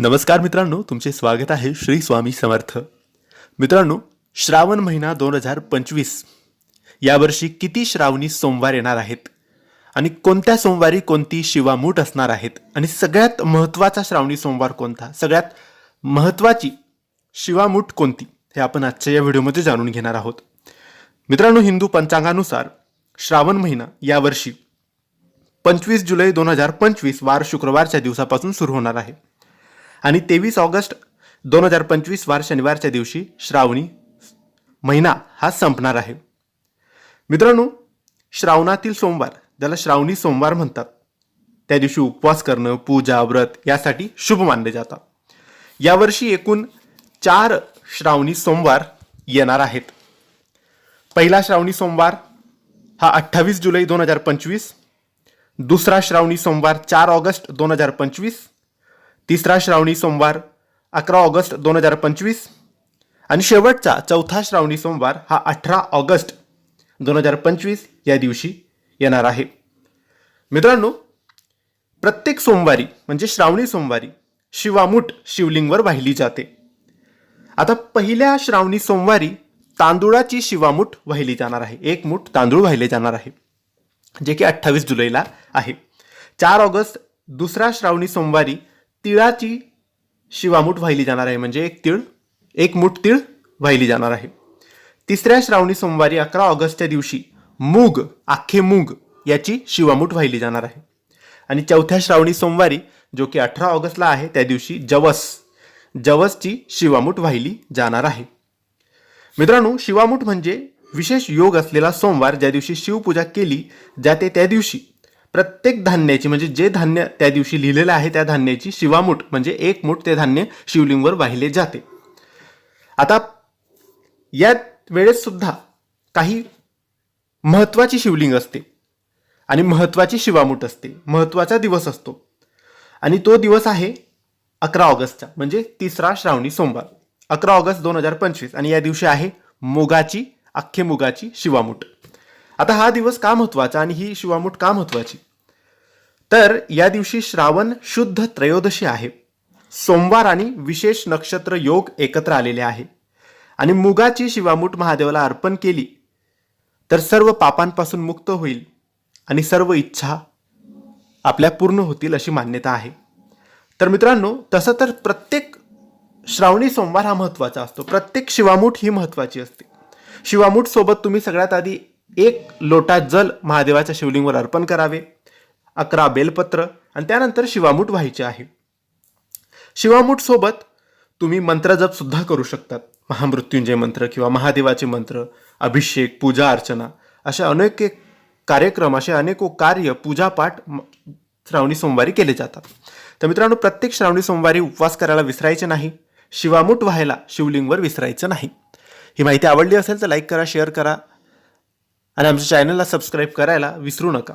नमस्कार मित्रांनो तुमचे स्वागत आहे श्री स्वामी समर्थ. मित्रांनो श्रावण महिना दोन हजार पंचवीस. यावर्षी किती श्रावणी सोमवार येणार आहेत? आणि कोणत्या सोमवारी कोणती शिवामूठ असणार आहेत? आणि सगळ्यात महत्त्वाचा श्रावणी सोमवार कोणता? सगळ्यात महत्त्वाची शिवामूठ कोणती? हे आपण आजच्या या व्हिडिओमध्ये जाणून घेणार आहोत. मित्रांनो हिंदू पंचांगानुसार श्रावण महिना यावर्षी पंचवीस जुलै दोन हजार पंचवीस वार शुक्रवारच्या दिवसापासून सुरू होणार आहे. आणि तेवीस ऑगस्ट दोन हजार पंचवीस वार शनिवारच्या दिवशी श्रावणी महिना हा संपणार आहे. मित्रांनो श्रावणातील सोमवार ज्याला श्रावणी सोमवार म्हणतात त्या दिवशी उपवास करणं पूजा व्रत यासाठी शुभ मानले जातात. यावर्षी एकूण चार श्रावणी सोमवार येणार आहेत. पहिला श्रावणी सोमवार हा अठ्ठावीस जुलै दोन हजार पंचवीस दुसरा श्रावणी सोमवार चार ऑगस्ट दोन हजार पंचवीस तिसरा श्रावणी सोमवार अकरा ऑगस्ट दोन हजार पंचवीस आणि शेवटचा चौथा श्रावणी सोमवार हा अठरा ऑगस्ट दोन हजार पंचवीस या दिवशी येणार आहे. मित्रांनो प्रत्येक सोमवारी म्हणजे श्रावणी सोमवारी शिवामूठ शिवलिंगवर वाहिली जाते. आता पहिल्या श्रावणी सोमवारी तांदूळाची शिवामूठ वाहिली जाणार आहे. एक मूठ तांदूळ वाहिले जाणार आहे जे की अठ्ठावीस जुलैला आहे. चार ऑगस्ट दुसरा श्रावणी सोमवारी तिळाची शिवामूठ वाहिली जाणार आहे. म्हणजे एक तीळ एक मूठ तीळ वाहिली जाणार आहे. तिसऱ्या श्रावणी सोमवारी अकरा ऑगस्टच्या दिवशी मूग आखे मूग याची शिवामूठ वाहिली जाणार आहे. आणि चौथ्या श्रावणी सोमवारी जो की अठरा ऑगस्टला आहे त्या दिवशी जवस जवसची शिवामूठ वाहिली जाणार आहे. मित्रांनो शिवामूठ म्हणजे विशेष योग असलेला सोमवार ज्या दिवशी शिवपूजा केली जाते त्या दिवशी प्रत्येक धान्याची म्हणजे जे धान्य त्या दिवशी लिहिलेलं आहे त्या धान्याची शिवामूठ म्हणजे एक मूठ ते धान्य शिवलिंगवर वाहिले जाते. आता या वेळेस सुद्धा काही महत्वाची शिवलिंग असते आणि महत्वाची शिवामूठ असते. महत्त्वाचा दिवस असतो. आणि तो दिवस आहे अकरा ऑगस्टचा म्हणजे तिसरा श्रावणी सोमवार. अकरा ऑगस्ट दोन हजार पंचवीस आणि या दिवशी आहे मुगाची अख्खे मुगाची शिवामूठ. आता हा दिवस का महत्त्वाचा आणि ही शिवामूठ का महत्वाची? तर या दिवशी श्रावण शुद्ध त्रयोदशी आहे. सोमवार आणि विशेष नक्षत्र योग एकत्र आलेले आहे. आणि मुगाची शिवामूठ महादेवाला अर्पण केली. तर सर्व पापांपासून मुक्त होईल आणि सर्व इच्छा आपल्या पूर्ण होतील अशी मान्यता आहे. तर मित्रांनो तसं तर प्रत्येक श्रावणी सोमवार हा महत्त्वाचा असतो. प्रत्येक शिवामूठ ही महत्त्वाची असते. शिवामूठ सोबत तुम्ही सगळ्यात आधी एक लोटा जल महादेवाच्या शिवलिंगवर अर्पण करावे. अकरा बेलपत्र आणि त्यानंतर शिवामूठ व्हायचे आहे. शिवामूठ सोबत तुम्ही मंत्रजप सुद्धा करू शकतात. महामृत्युंजय मंत्र किंवा महादेवाचे मंत्र अभिषेक पूजा अर्चना अशा अनेक एक कार्यक्रम असे अनेको कार्य पूजापाठ म- श्रावणी सोमवारी केले जातात. तर मित्रांनो प्रत्येक श्रावणी सोमवारी उपवास करायला विसरायचे नाही. शिवामूठ व्हायला शिवलिंगवर विसरायचं नाही. ही माहिती आवडली असेल तर लाईक करा शेअर करा आणि आमच्या चॅनलला सबस्क्राईब करायला विसरू नका.